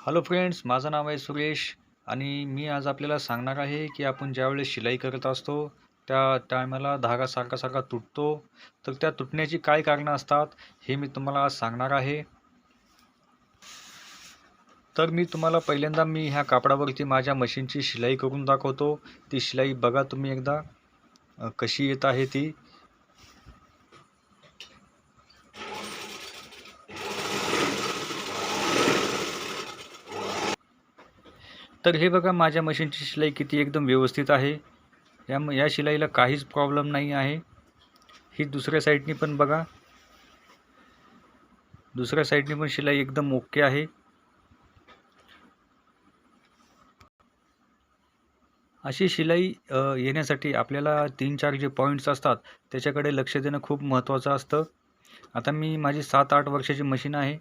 Hello friends माझं नाव आहे सुरेश आणि मी आज आपल्याला सांगणार आहे की आपण ज्यावेळेस शिलाई करत असतो त्या टायमाला धागा सारखा सारखा तुटतो. तर त्या तुटण्याची काय कारणं असतात हे मी तुम्हाला आज सांगणार आहे. तर मी तुम्हाला पहिल्यांदा मी ह्या कापडावरती माझ्या मशीनची शिलाई करून दाखवतो. ती शिलाई बघा तुम्ही एकदा कशी येत आहे ती. तर हे बघा माझ्या मशीनची शिलाई किती एकदम व्यवस्थित आहे. या या शिलाईला काहीच प्रॉब्लेम नाही आहे. ही दुसऱ्या साईडनी पण बघा. दुसऱ्या साईडनी पण शिलाई एकदम ओके आहे. अशी शिलाई येण्यासाठी आपल्याला तीन चार जे पॉईंट्स असतात त्याच्याकडे लक्ष देणं खूप महत्त्वाचं असतं. आता मी माझी सात आठ वर्षाची मशीन आहे.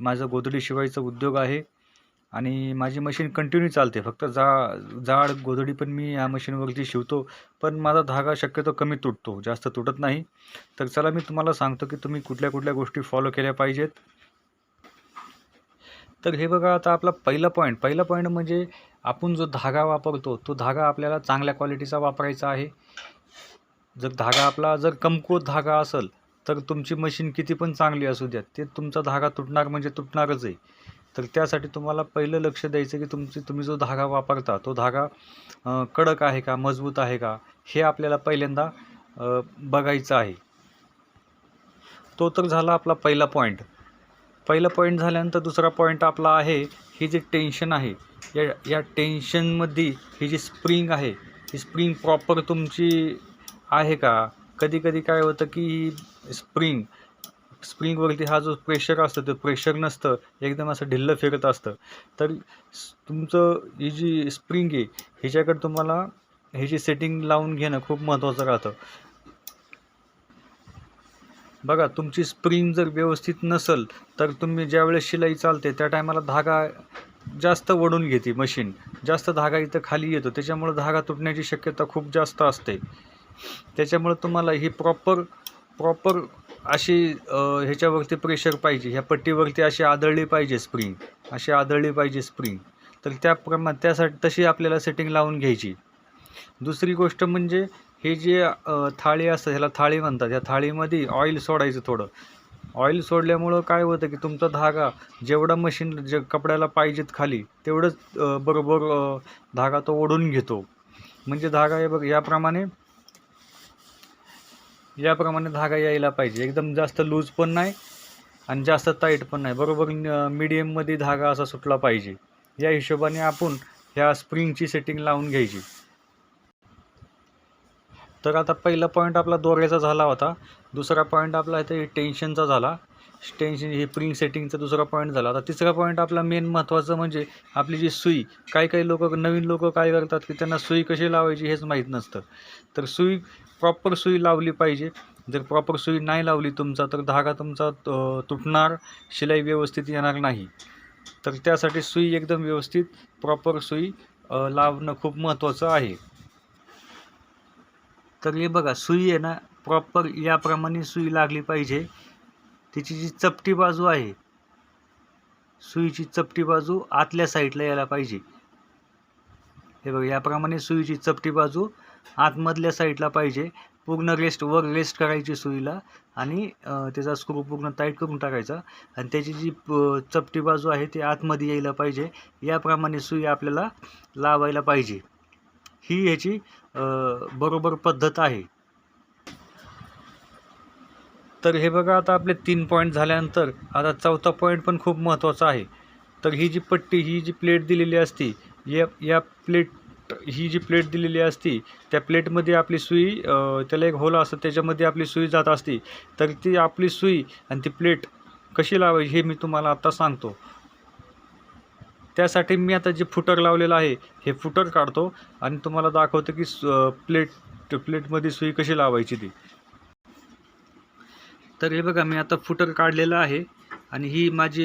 माझं गोधडी शिवायचा उद्योग आहे. आणि माझी मशीन कंटिन्यू चालते. फक्त जा जाड गोधडी पण मी या मशीनवरती शिवतो. पण माझा धागा शक्यतो कमी तुटतो. जास्त तुटत नाही. तर चला मी तुम्हाला सांगतो की तुम्ही कुठल्या कुठल्या गोष्टी फॉलो केल्या पाहिजेत. तर हे बघा आता आपला पहिला पॉईंट पहिला पॉईंट म्हणजे आपण जो धागा वापरतो तो धागा आपल्याला चांगल्या क्वालिटीचा वापरायचा आहे. जर धागा आपला जर कमकुवत धागा असेल तर तुमची मशीन किती पण चांगली असू द्या ते तुमचा धागा तुटणार म्हणजे तुटणारच आहे. तर त्यासाठी तुम्हाला पहिलं लक्ष द्यायचं की तुमची तुम्ही जो धागा वापरता तो धागा कडक आहे का मजबूत आहे का हे आपल्याला पहिल्यांदा बघायचं आहे. तो तर झाला आपला पहिला पॉईंट पहिला पॉईंट झाल्यानंतर दुसरा पॉईंट आपला आहे ही जी टेन्शन आहे या या टेन्शनमध्ये ही जी स्प्रिंग आहे ही स्प्रिंग प्रॉपर तुमची आहे का? कधी कधी काय होतं की स्प्रिंग स्प्रिंगवरती हा जो प्रेशर असतं ते प्रेशर नसतं. एकदम असं ढिल्लं फिरत असतं. तर तुमचं ही जी स्प्रिंग आहे ह्याच्याकडे तुम्हाला ह्याची सेटिंग लावून घेणं खूप महत्त्वाचं राहतं. बघा तुमची स्प्रिंग जर व्यवस्थित नसेल तर तुम्ही ज्यावेळेस शिलाई चालते त्या टायमाला धागा जास्त वडून घेते मशीन जास्त धागा इथं खाली येतो. त्याच्यामुळं धागा तुटण्याची शक्यता खूप जास्त असते. त्याच्यामुळं तुम्हाला ही प्रॉपर प्रॉपर अशी ह्याच्यावरती प्रेशर पाहिजे. ह्या पट्टीवरती अशी आदळली पाहिजे स्प्रिंग अशी आदळली पाहिजे स्प्रिंग तर त्याप्रमाणे त्यासाठी तशी आपल्याला सेटिंग लावून घ्यायची. दुसरी गोष्ट म्हणजे हे जे थाळी असतं ह्याला थाळी म्हणतात. ह्या थाळीमध्ये ऑइल सोडायचं थोडं. ऑइल सोडल्यामुळं काय होतं की तुमचा धागा जेवढा मशीन जे कपड्याला पाहिजेत खाली तेवढंच बरोबर धागा तो ओढून घेतो. म्हणजे धागा हे बघ याप्रमाणे याप्रमाणे धागा यायला पाहिजे. एकदम जास्त लूज पण नाही आणि जास्त टाईट पण नाही. बरोबर मीडियममध्ये धागा असा सुटला पाहिजे. या हिशोबाने आपण ह्या स्प्रिंगची सेटिंग लावून घ्यायची. तर आता पहिला पॉईंट आपला दोऱ्याचा झाला होता. दुसरा पॉईंट आपला इथे टेन्शनचा झाला. टेन्शन हे प्रिंग सेटिंगचा दुसरा पॉईंट झाला. आता तिसरा पॉईंट आपला मेन महत्त्वाचं म्हणजे आपली जी सुई काही काही लोक नवीन लोक काय करतात की त्यांना सुई कशी लावायची हेच माहीत नसतं. तर सुई प्रॉपर सुई लावली पाहिजे. जर प्रॉपर सुई नाही लावली तुमचा तर धागा तुमचा तुटणार शिलाई व्यवस्थित येणार नाही. तर त्यासाठी सुई एकदम व्यवस्थित प्रॉपर सुई लावणं खूप महत्त्वाचं आहे. तर हे बघा सुई आहे ना प्रॉपर याप्रमाणे सुई लागली पाहिजे. तिची जी चपटी बाजू आहे सुईची चपटी बाजू आतल्या साईडला यायला पाहिजे. हे बघा याप्रमाणे सुईची चपटी बाजू आतमधल्या साईडला पाहिजे. पूर्ण रेस्ट वर रेस्ट करायची सुईला आणि त्याचा स्क्रू पूर्ण टाईट करून टाकायचा. आणि त्याची जी प- चपटी बाजू आहे ती आतमध्ये यायला पाहिजे. याप्रमाणे सुई आपल्याला लावायला पाहिजे. ही ह्याची बरोबर पद्धत आहे. तर हे बघा आता आपले तीन पॉईंट झाल्यानंतर आता चौथा पॉईंट पण खूप महत्त्वाचा आहे. तर ही जी पट्टी ही जी प्लेट दिलेली असती या या प्लेट ही जी प्लेट दिलेली असती त्या प्लेटमध्ये आपली सुई त्याला एक होल असतं त्याच्यामध्ये आपली सुई जात असती. तर ती आपली सुई आणि ती प्लेट कशी लावायची हे मी तुम्हाला आत्ता सांगतो. त्यासाठी मी आता जे फुटर लावलेलं आहे हे फुटर काढतो आणि तुम्हाला दाखवतो की सु- प्लेट प्लेटमध्ये सुई कशी लावायची ती. तर हे बघा मी आता फुटर काढलेलं आहे आणि ही माझी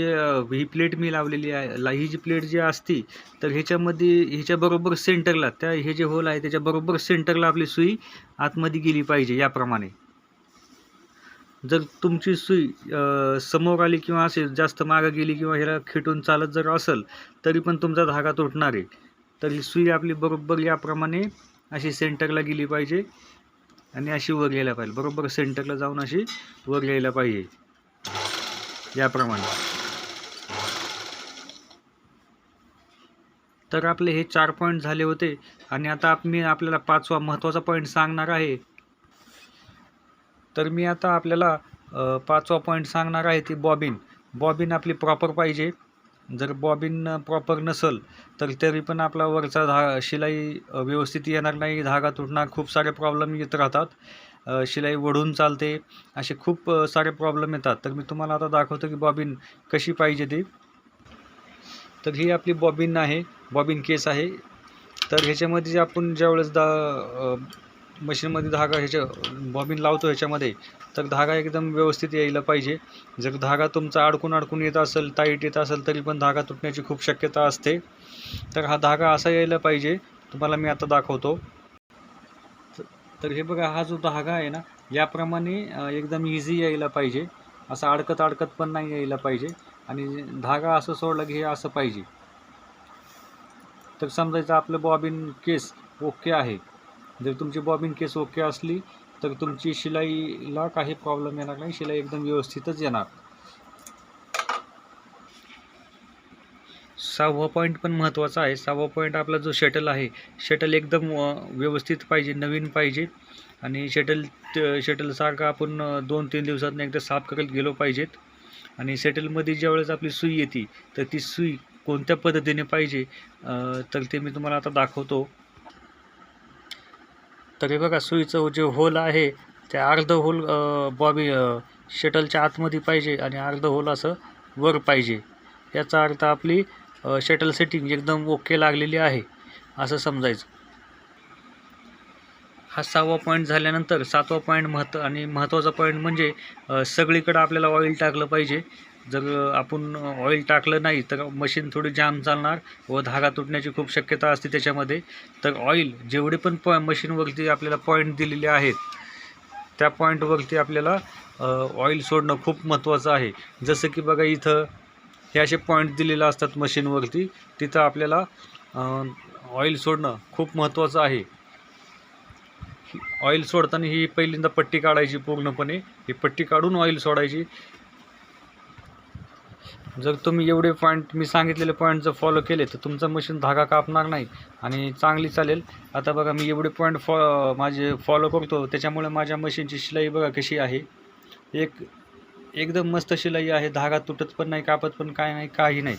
ही प्लेट मी लावलेली आहे. ला ही जी प्लेट जी असती तर ह्याच्यामध्ये ह्याच्याबरोबर सेंटरला त्या हे जे होल आहे त्याच्याबरोबर सेंटरला आपली सुई आतमध्ये गेली पाहिजे याप्रमाणे. जर तुमची सुई समोर आली किंवा असे जास्त मागं गेली किंवा ह्याला खेटून चालत जर असेल तरी पण तुमचा धागा तुटणार आहे. तर ही सुई आपली बरोबर याप्रमाणे अशी सेंटरला गेली पाहिजे. आणि अशी वर यायला पाहिजे. बरोबर सेंटरला जाऊन अशी वर यायला पाहिजे. याप्रमाणे. तर आपले हे चार पॉईंट झाले होते आणि आता आप- मी आपल्याला पाचवा महत्त्वाचा पॉईंट सांगणार आहे. तर मी आता आपल्याला पाचवा पॉईंट सांगणार आहे ती बॉबिन. बॉबिन आपली प्रॉपर पाहिजे. जर बॉबिन प्रॉपर नसेल तर तरी पण आपला वरचा धा शिलाई व्यवस्थित येणार नाही. धागा तुटणार खूप सारे प्रॉब्लेम येत राहतात. शिलाई वढून चालते. असे खूप सारे प्रॉब्लेम येतात. तर मी तुम्हाला आता दाखवतो की बॉबिन कशी पाहिजे ती. तर ही आपली बॉबिन आहे. बॉबिन केस आहे. तर ह्याच्यामध्ये जे आपण ज्यावेळेस दा मशीनमध्ये धागा ह्याच्या बॉबिन लावतो ह्याच्यामध्ये तर धागा एकदम व्यवस्थित यायला पाहिजे. जर धागा तुमचा अडकून अडकून येत असेल टाईट येत असेल तरी पण धागा तुटण्याची खूप शक्यता असते. तर हा धागा असा यायला पाहिजे. तुम्हाला मी आता दाखवतो. तर हे बघा हा जो धागा आहे ना याप्रमाणे एकदम इझी यायला पाहिजे. असं अडकत अडकत पण नाही यायला पाहिजे. आणि धागा असं सोडलं की हे असं पाहिजे. तर समजायचं आपलं बॉबिन केस ओके आहे. जर तुमची बॉबिन केस ओके असली तर तुमची शिलाईला काही प्रॉब्लेम येणार नाही. शिलाई एकदम व्यवस्थितच येणार. सहावा पॉईंट पण महत्त्वाचा आहे. सहावा पॉईंट आपला जो शटल आहे शटल एकदम व्यवस्थित पाहिजे नवीन पाहिजे. आणि शटल शटलसारखं आपण दोन तीन दिवसातनं एकदा साफ करत गेलो पाहिजेत. आणि शटलमध्ये ज्यावेळेस आपली सुई येते तर ती सुई कोणत्या पद्धतीने पाहिजे तर ते मी तुम्हाला आता दाखवतो. तर हे बघा सुईचं जे होल आहे ते अर्ध होल बॉबी शटलच्या आतमध्ये पाहिजे आणि अर्ध होल असं वर पाहिजे. याचा अर्थ आपली शटल सेटिंग एकदम ओके लागलेली आहे असं समजायचं. हा सहावा पॉईंट झाल्यानंतर सातवा पॉईंट महत्त्व आणि महत्त्वाचा पॉईंट म्हणजे सगळीकडं आपल्याला ऑइल टाकलं पाहिजे. जर आपण ऑइल टाकलं नाही तर मशीन थोडी जाम चालणार व धागा तुटण्याची खूप शक्यता असते त्याच्यामध्ये. तर ऑइल जेवढे पण पॉ मशीनवरती आपल्याला पॉईंट दिलेले आहेत त्या पॉईंटवरती आपल्याला ऑइल सोडणं खूप महत्त्वाचं आहे. जसं की बघा इथं हे असे पॉईंट दिलेले असतात मशीनवरती तिथं आपल्याला ऑइल सोडणं खूप महत्त्वाचं आहे. ऑइल सोडताना ही पहिल्यांदा पट्टी काढायची पूर्णपणे. ही पट्टी काढून ऑइल सोडायची. जर तुम्ही एवढे पॉईंट मी सांगितलेले पॉईंट जर फॉलो केले तर तुमचं मशीन धागा कापणार नाही आणि चांगली चालेल. आता बघा मी एवढे पॉईंट फॉ माझे फॉलो करतो त्याच्यामुळे माझ्या मशीनची शिलाई बघा कशी आहे. एक एकदम मस्त शिलाई आहे धागा तुटत पण नाही कापत पण काय नाही काही नाही.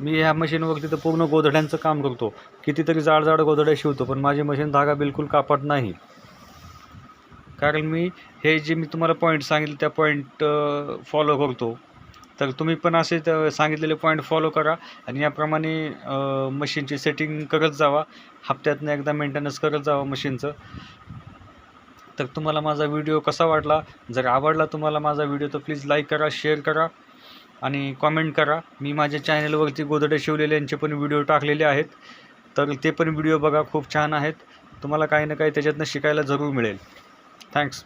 मी ह्या मशीनवरती तर पूर्ण गोधड्यांचं काम करतो. कितीतरी जाड जाड गोधड्या शिवतो पण माझी मशीन धागा बिलकुल कापत नाही. कारण मी हे जे मी तुम्हाला पॉईंट सांगितले त्या पॉईंट फॉलो करतो. तर तुम्ही पण असे सांगितलेले पॉईंट फॉलो करा आणि याप्रमाणे मशीनची सेटिंग करत जावा. हप्त्यातनं एकदा मेंटेनन्स करत जावा मशीनचं तर तुम्हाला माझा व्हिडिओ कसा वाटला? जर आवडला तुम्हाला माझा व्हिडिओ तर प्लीज लाईक करा शेअर करा आणि कॉमेंट करा. मी माझ्या चॅनलवरती गोदडे शिवलेल्यांचे पण व्हिडिओ टाकलेले आहेत. तर ते पण व्हिडिओ बघा खूप छान आहेत. तुम्हाला काही ना काही त्याच्यातनं शिकायला जरूर मिळेल. थँक्स